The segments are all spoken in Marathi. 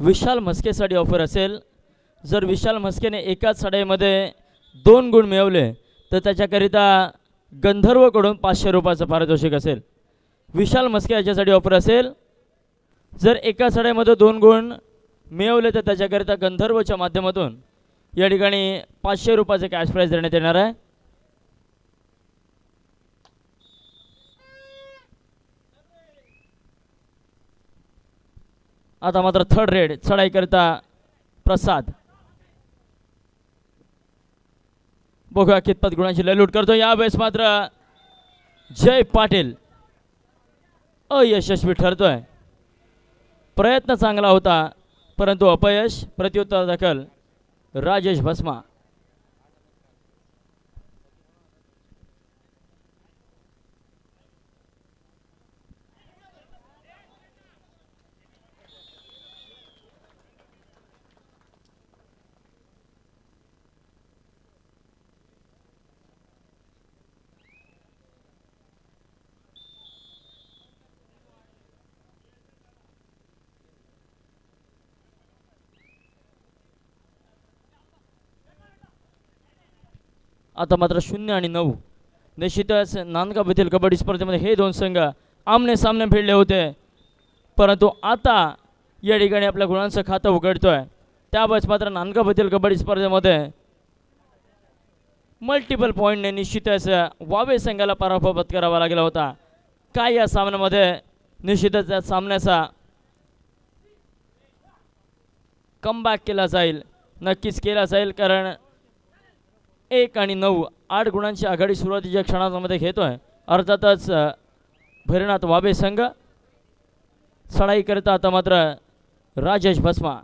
विशाल म्हस्केसाठी ऑफर असेल. जर विशाल म्हस्केने एकाच साड्यामध्ये दोन गुण मिळवले तर त्याच्याकरिता गंधर्वकडून पाचशे रुपयाचं पारितोषिक असेल. विशाल म्हस्के याच्यासाठी ऑफर असेल. जर एका साड्यामध्ये दोन गुण मिळवले तर त्याच्याकरिता गंधर्वच्या माध्यमातून या ठिकाणी पाचशे रुपयाचे कॅश प्राईज देण्यात येणार आहे. आता मात्र थर्ड रेड चढाईकरिता प्रसाद. बघूया कितपत गुणांची ललूट करतो यावेळेस मात्र जय पाटील अयशस्वी ठरतोय. प्रयत्न चांगला होता परंतु अपयश प्रत्युत्तर दाखल राजेश भस्मा. आता मात्र शून्य आणि नऊ. निश्चितच नांदगावातील कबड्डी स्पर्धेमध्ये हे दोन संघ आमने सामने भिडले होते. परंतु आता या ठिकाणी आपल्या गुणांचं खातं उघडतोय. त्यावेळेस मात्र नांदगावातील कबड्डी स्पर्धेमध्ये मल्टिपल पॉईंटने निश्चितच वावे संघाला पराभव पत्करावा लागला होता. काय या सामन्यामध्ये? निश्चितच या सामन्याचा कमबॅक केला जाईल. नक्कीच केला जाईल कारण एक आणि नऊ आठ गुणांची आघाडी सुरुवातीच्या क्षणामध्ये घेतो आहे अर्थातच भैरनाथ वाबे संघ चढाई करता आता मात्र राजेश भस्मा.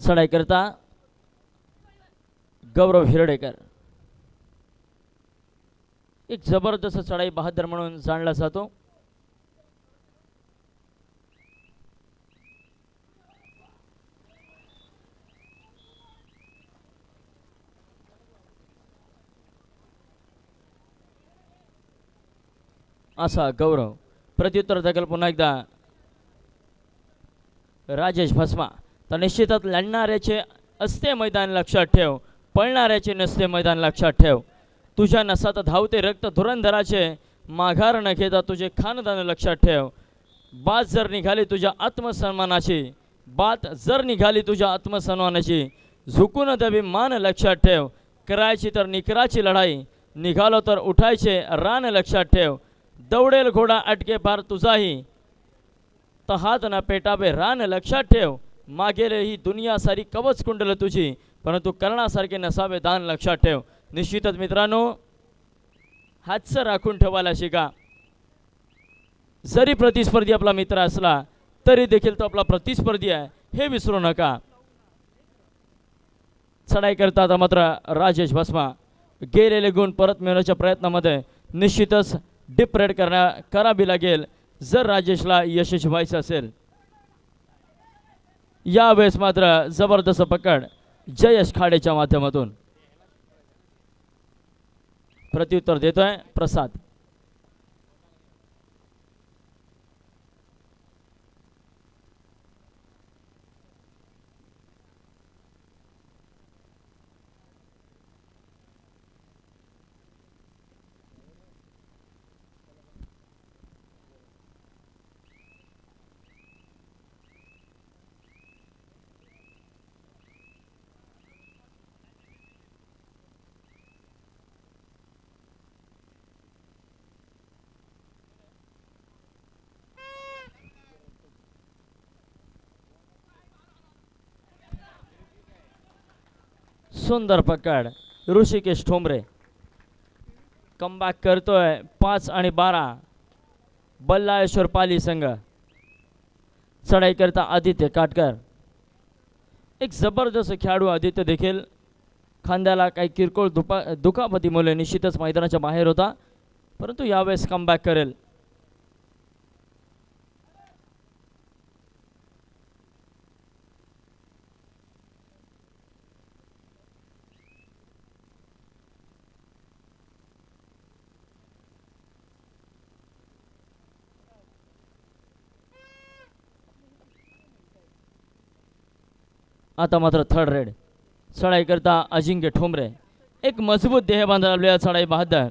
चढाई करता गौरव हिरडेकर. एक जबरदस्त चढाई बहादर म्हणून जाणला जातो. असा गौरव. प्रत्युत्तर दखल पुन्हा एकदा. राजेश भस्मा. तर निश्चितच लढणाऱ्याचे असते मैदान लक्षात ठेव पळणाऱ्याचे नसते मैदान लक्षात ठेव. तुझ्या नसात धावते रक्त धुरंधराचे माघार न घेता तुझे खानदान लक्षात ठेव. बात जर निघाली तुझ्या आत्मसन्मानाची बात जर निघाली तुझ्या आत्मसन्मानाची झुकून द्यावी मान लक्षात ठेव. करायची तर निकराची लढाई निघालो तर उठायचे रान लक्षात ठेव. दौडेल घोडा अटके पार तुझाही तहात ना पेटावे रान लक्षात ठेव. मागेल ही दुनिया सारी कवच कुंडल तुझी परंतु कर्णासारखे नसावे दान लक्षात ठेव. निश्चितच मित्रांनो हातचं राखून ठेवायला शिका. जरी प्रतिस्पर्धी आपला मित्र असला तरी देखील तो आपला प्रतिस्पर्धी आहे हे विसरू नका. चढाई करता आता मात्र राजेश भस्मा. गेलेले गुण परत मिळवण्याच्या प्रयत्नामध्ये निश्चितच डिप रेड करण्या करावी लागेल जर राजेशला यशस्वी व्हायचं असेल. यावेळेस मात्र जबरदस्त पकड जयश खाडेच्या माध्यमातून. प्रत्युत्तर देतोय प्रसाद. सुंदर पकड. ऋषिकेश ठोंबरे. कमबॅक करतोय पाच आणि बारा. बल्लाळेश्वर पाली संघ. चढाई करता आदित्य काटकर. एक जबरदस्त खेळाडू आदित्य देखील. खांद्याला काही किरकोळ दुपा दुखापतीमुळे निश्चितच मैदानाच्या बाहेर होता. परंतु यावेळेस कमबॅक करेल. आता मात्र थर्ड रेड. चढाई करता अजिंक्य ठोंबरे. एक मजबूत देह बांधलेला चढाई बहादर.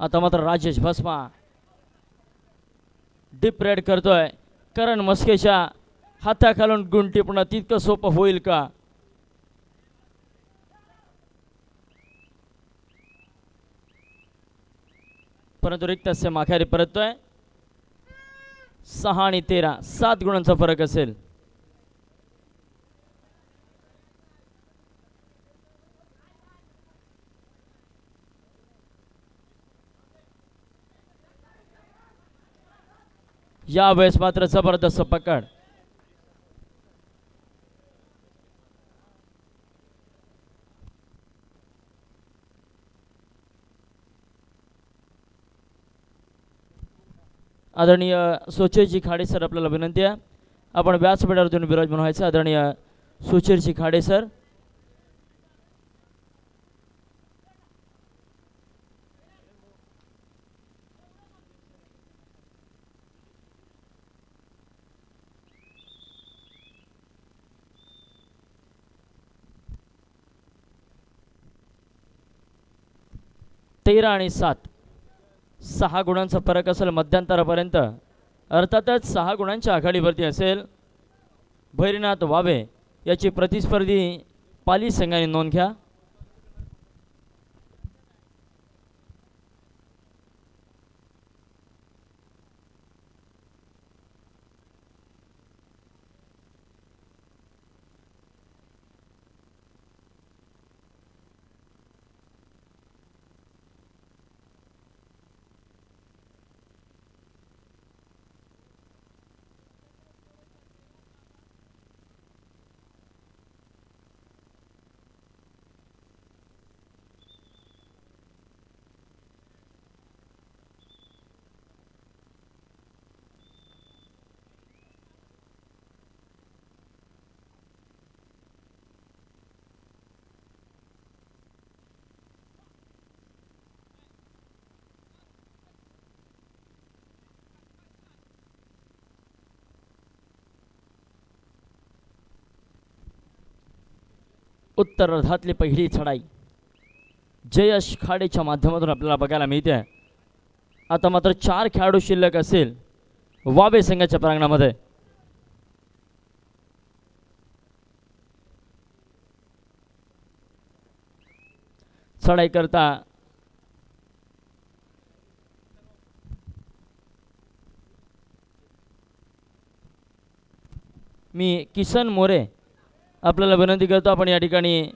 आता मात्र राजेश भस्मा डीप रेड करतोय. करण मस्केच्या हाताखालून गुण टिपणं तितकं सोपं होईल का? परंतु रिक्त माघारी परततोय. सहा आणि तेरा सात गुणांचा फरक असेल. यावेळेस मात्र जबरदस्त पकड. आदरणीय सुचेरजी खाडे सर आपल्याला विनंती आहे. आपण व्यासपीठावरतून विराजमान व्हायचं आदरणीय सुचेरजी खाडे सर तेरा आणि सात. सहा गुणांचा फरक असेल मध्यंतरापर्यंत. अर्थातच सहा गुणांच्या आघाडीवरती असेल भैरीनाथ वावे याची प्रतिस्पर्धी पाली संघाने नोंद घ्या. उत्तर अर्धातली पहिली चढाई. जयश खाडेच्या माध्यमातून आपल्याला बघायला मिळते. आता मात्र चार खेळाडू शिल्लक असेल वाबे संघाच्या प्रांगणामध्ये. चढाई करता मी किसन मोरे आपल्याला विनंती करतो आपण या ठिकाणी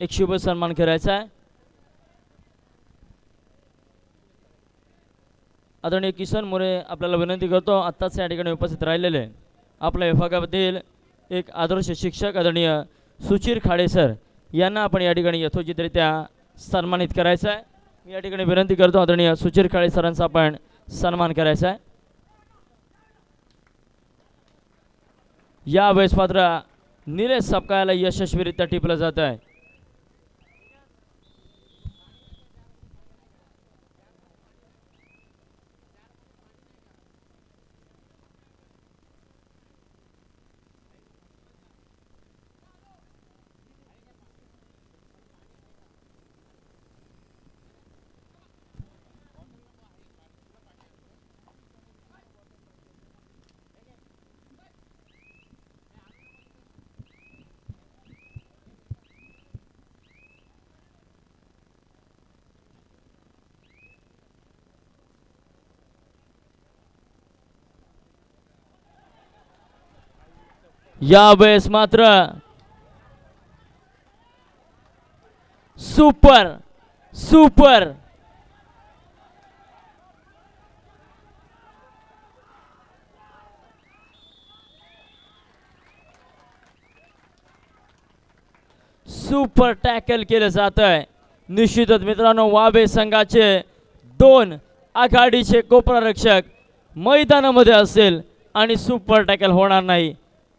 एक शुभ सन्मान करायचा आहे. आदरणीय किसन मोरे आपल्याला विनंती करतो आत्ताच या ठिकाणी उपस्थित राहिलेले आपल्या विभागामधील एक आदर्श शिक्षक आदरणीय सुचिर खाडे सर यांना आपण या ठिकाणी यथोचितरित्या सन्मानित करायचं आहे. मी या ठिकाणी विनंती करतो आदरणीय सुचिर खाडे सरांचा आपण सन्मान करायचा आहे. यावेळेस मात्र निलेश सपकाळला यशस्वीरित्या टिपलं जात आहे. यावेळेस मात्र सुपर सुपर. सुपर टॅकल केलं जात आहे निश्चितच मित्रांनो वाबे संघाचे दोन आघाडीचे कोपरारक्षक मैदानामध्ये असेल आणि सुपर टॅकल होणार नाही.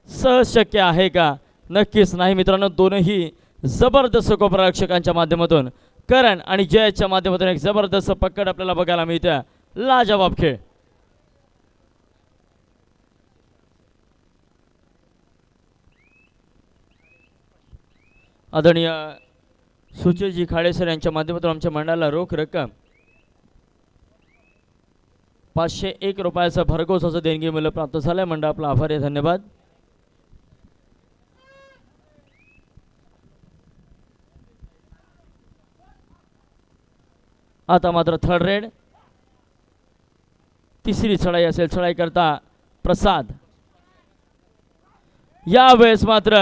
सहज शक्य आहे का? नक्कीच नाही मित्रांनो दोनही जबरदस्त कोपरारक्षकांच्या माध्यमातून. करण आणि जयच्या माध्यमातून एक जबरदस्त पकड आपल्याला बघायला मिळते लाजवाब खेळ. आदरणीय सुचेजी खाडेसर यांच्या माध्यमातून आमच्या मंडळाला रोख रक्कम. पाचशे एक रुपयाचं भरघोस असं देणगी मूल्य प्राप्त झालंय. मंडळ आपला आभार आहे. धन्यवाद. आता मात्र थर्ड रेड. तिसरी चढाई असेल चढाई करता प्रसाद. यावेळेस मात्र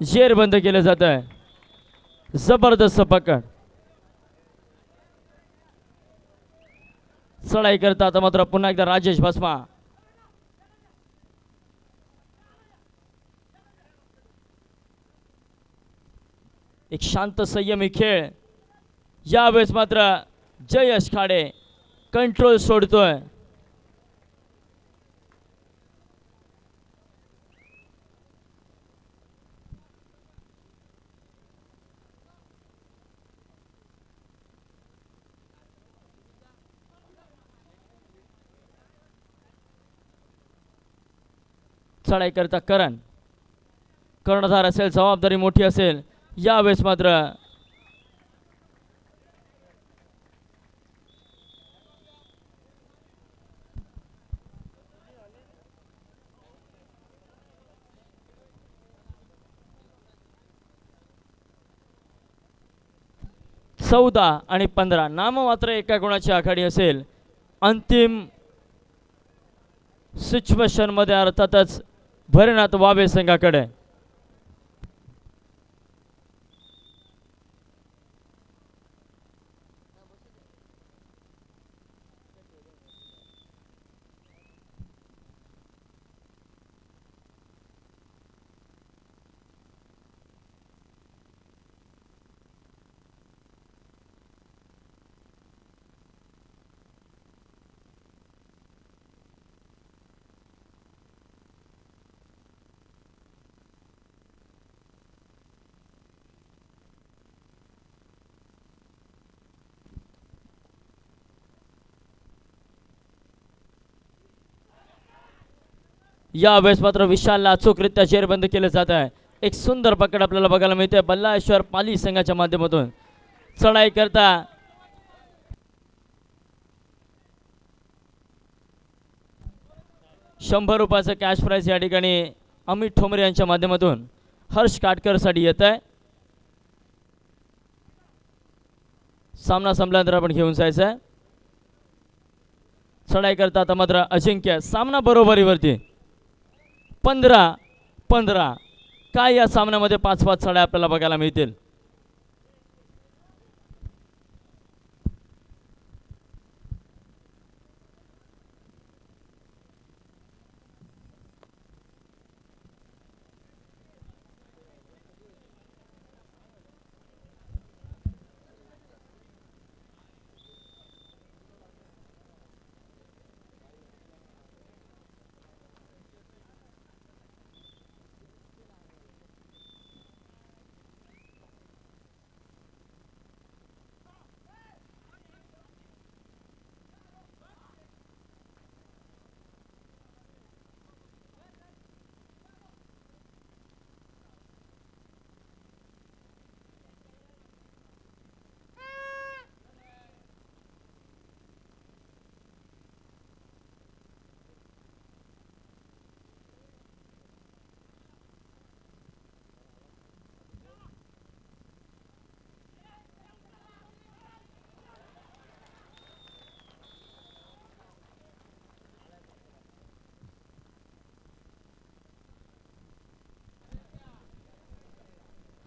जेर बंद केलं जात आहे जबरदस्त पकड. चढाई करता आता मात्र पुन्हा एकदा राजेश भस्मा. एक शांत संयमी खेळ. यावेळेस मात्र जयश खाडे कंट्रोल सोडतोय. चढाई करता करण. कर्णधार असेल जबाबदारी मोठी असेल यावेळेस मात्र चौदा आणि पंधरा. नाम मात्र एका गुणाची आघाडी असेल. अंतिम सिच्युएशनमध्ये अर्थातच भरनाथ वाबे संघाकडे. यावेळेस मात्र विशालला अचूकरित्या जेरबंद केलं जात आहे. एक सुंदर पकड आपल्याला बघायला मिळते. बल्लाश्वर पाली संघाच्या माध्यमातून. चढाई करता शंभर रुपयाचं कॅश प्राईज या ठिकाणी अमित ठोंबरे यांच्या माध्यमातून हर्ष काटकरसाठी येत आहे. सामना संपल्यानंतर आपण घेऊन जायचं आहे. चढाई करता आता मात्र अजिंक्य सामना बरोबरीवरती. पंधरा पंधरा. काय या सामन्यामध्ये पाच पाच साड्या आपल्याला बघायला मिळतील?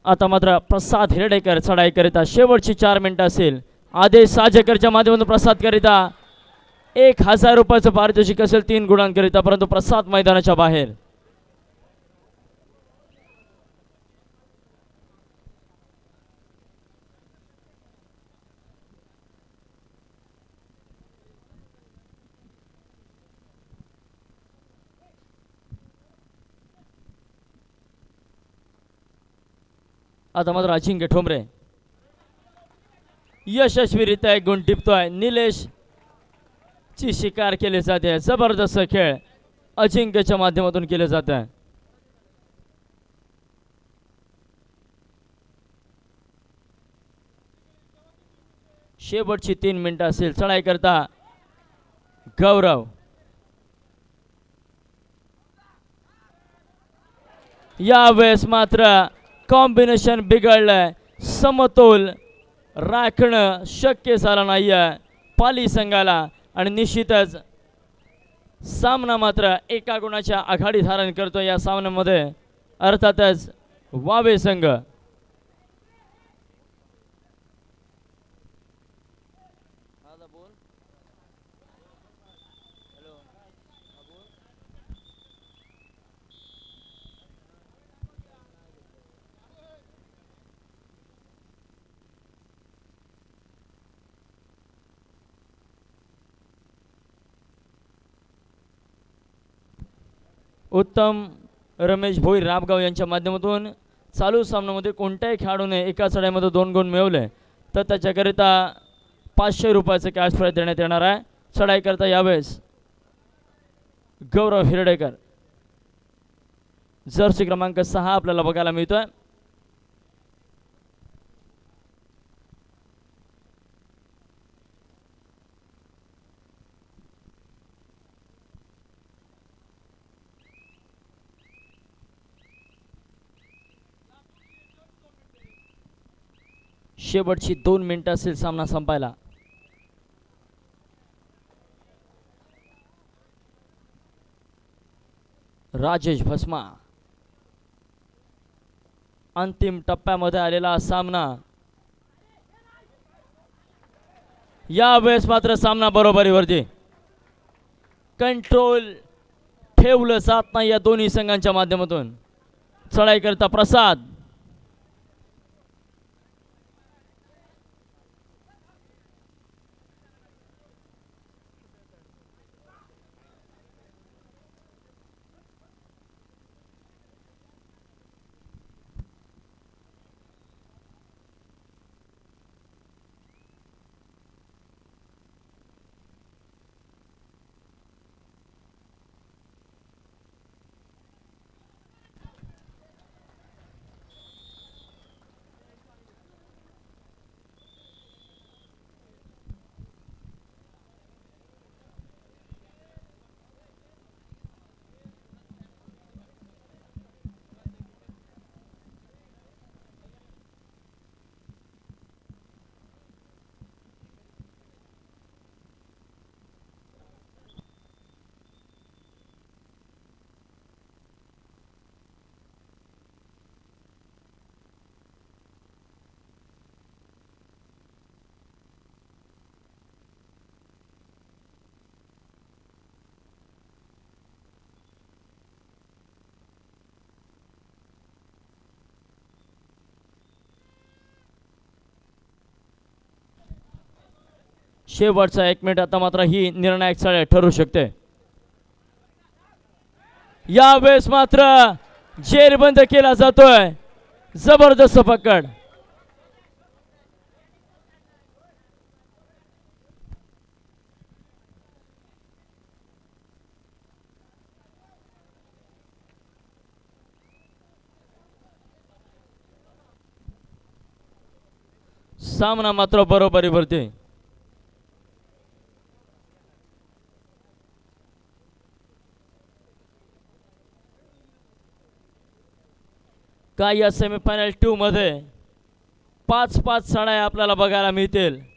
आता मात्र प्रसाद हिरडेकर चढाईकरिता शेवटची चार मिनटं असेल. आदेश साजेकरच्या माध्यमातून प्रसादकरिता एक हजार रुपयाचं पारितोषिक असेल तीन गुणांकरिता परंतु प्रसाद मैदानाच्या बाहेर. आता मात्र अजिंक्य ठोंबरे. यशस्वीरित्या एक गुण टिपतोय. निलेश ची शिकार केली जाते. जबरदस्त खेळ अजिंक्यच्या माध्यमातून केले जात. आहे शेवटची तीन मिनिटं असेल चढाई करता गौरव यावेळेस मात्र कॉम्बिनेशन बिघडलंय. समतोल राखणं शक्य झालं नाही आहे पाली संघाला आणि निश्चितच सामना मात्र एका गुणाच्या आघाडी धारण करतो या सामन्यामध्ये. अर्थातच वावे संघ. उत्तम रमेश भोई रामगाव यांच्या माध्यमातून चालू सामन्यामध्ये कोणत्याही खेळाडूने एका चढाईमध्ये दोन गुण मिळवले तर त्याच्याकरिता पाचशे रुपयाचं कॅश प्राईज देण्यात येणार आहे. चढाई करता यावेळेस गौरव हिरडेकर. जर्सी क्रमांक सहा आपल्याला बघायला मिळतोय. शेवटची दोन मिनटं असेल सामना संपायला. राजेश भस्मा. अंतिम टप्प्यामध्ये आलेला सामना. यावेळेस मात्र सामना बरोबरीवरती कंट्रोल ठेवलं जात नाही या दोन्ही संघांच्या माध्यमातून. चढाई करता प्रसाद. शेवटचा एक मिनिट आता मात्र ही निर्णायक चढाई ठरू शकते. यावेळेस मात्र जेरबंद केला जातोय. जबरदस्त पकड. सामना मात्र बरोबरीवरती का या सेमीफायनल टू मध्ये? पाच पाच चढाई आपल्याला बघायला मिळतील.